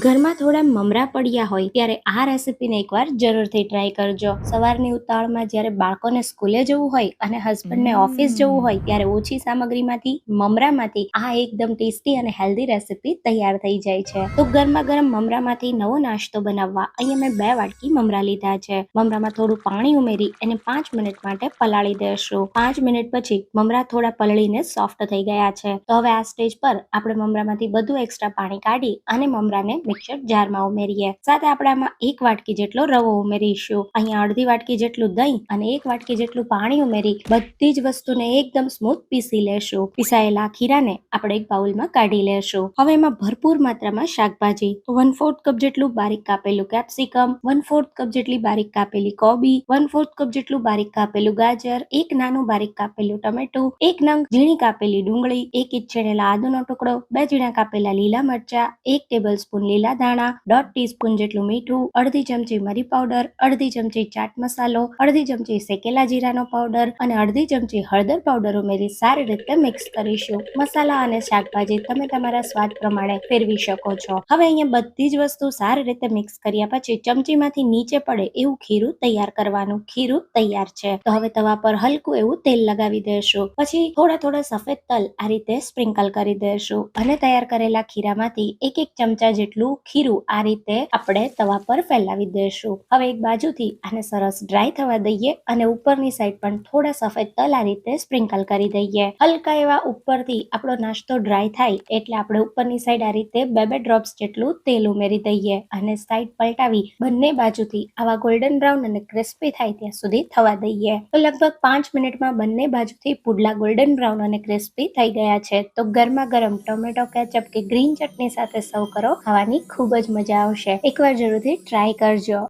ઘરમાં થોડા મમરા પડ્યા હોય ત્યારે આ રેસીપીને એકવાર જરૂરથી ટ્રાય કરજો. સવારની ઉતાવળમાં જ્યારે બાળકોને સ્કૂલે જવું હોય અને હસબન્ડને ઓફિસ જવું હોય ત્યારે ઓછી સામગ્રીમાંથી મમરામાંથી આ એકદમ ટેસ્ટી અને હેલ્ધી રેસીપી તૈયાર થઈ જાય છે. તો ગરમા ગરમ મમરામાંથી નવો નાસ્તો બનાવવા અહીંયા મેં બે વાટકી મમરા લીધા છે. મમરામાં થોડું પાણી ઉમેરી એને પાંચ મિનિટ માટે પલાળી દેશું. પાંચ મિનિટ પછી મમરા થોડા પલળીને સોફ્ટ થઈ ગયા છે. તો હવે આ સ્ટેજ પર આપણે મમરામાંથી બધું એક્સ્ટ્રા પાણી કાઢી અને મમરાને મિક્સર જારમાં ઉમેરીએ. સાથે આપણામાં એક વાટકી જેટલો રવો ઉમેરીશું. અહીંયા અડધી વાટકી જેટલું દહીં અને એક વાટકી જેટલું પાણી ઉમેરી બધી જ વસ્તુને એકદમ સ્મૂથ પીસી લેશું. પીસાયેલા ખીરાને આપણે એક બાઉલમાં કાઢી લેશું. હવે એમાં ભરપૂર માત્રામાં શાકભાજી. વન ફોર્થ કપ જેટલું બારીક કાપેલું કેપ્સિકમ વન ફોર્થ કપ જેટલી બારીક કાપેલી કોબી વન ફોર્થ કપ જેટલું બારીક કાપેલું ગાજર, એક નાનું બારીક કાપેલું ટમેટું, એક નંગ ઝીણી કાપેલી ડુંગળી, એક ઇચ્છેલા આદુનો ટુકડો, બે ઝીણા કાપેલા લીલા મરચા, એક ટેબલ સ્પૂન લીલા ધાણા, દોઢ ટીસ્પૂન જેટલું મીઠું, અડધી ચમચી મરી પાવડર, અડધી ચમચી ચાટ મસાલો, અડધી ચમચી શેકેલા જીરાનો પાવડર અને અડધી ચમચી હળદર પાવડર ઉમેરી સારી રીતે મિક્સ કરીશું. મસાલા અને શાકભાજી તમે તમારા સ્વાદ પ્રમાણે ફેરવી શકો છો. હવે અહીંયા બધી જ વસ્તુ સારી રીતે મિક્સ કર્યા પછી ચમચીમાંથી નીચે પડે એવું ખીરું તૈયાર કરવાનું. ખીરું તૈયાર છે. તો હવે તવા પર હલકું એવું તેલ લગાવી દેશું. પછી થોડા થોડા સફેદ તલ આ રીતે સ્પ્રિંકલ કરી દેશું. અને તૈયાર કરેલા ખીરામાંથી એક એક ચમચા જેટલું ખીરું આ રીતે આપણે તવા પર ફેલાવી દઈશું હવે એક બાજુથી આને સરસ ડ્રાય થવા દઈએ અને ઉપરની સાઈડ પણ થોડા સફેદ તલ આ રીતે સ્પ્રિંકલ કરી દઈએ. હલકા એવા ઉપરથી આપણો નાસ્તો ડ્રાય થાય એટલે આપણે ઉપરની સાઈડ આ રીતે બે બે ડ્રોપ્સ જેટલું તેલ ઉમેરી દઈએ અને સાઈડ પલટાવી બંને બાજુથી આવા ગોલ્ડન બ્રાઉન અને ક્રિસ્પી થાય ત્યાં સુધી થવા દઈએ. તો લગભગ પાંચ મિનિટમાં બંને બાજુથી પુડલા ગોલ્ડન બ્રાઉન અને ક્રિસ્પી થઈ ગયા છે. તો ગરમા ગરમ ટોમેટો કેચઅપ કે ગ્રીન ચટણી સાથે સર્વ કરો. ખાવાની ખૂબ જ મજા આવશે. એકવાર જરૂરથી ટ્રાય કરજો.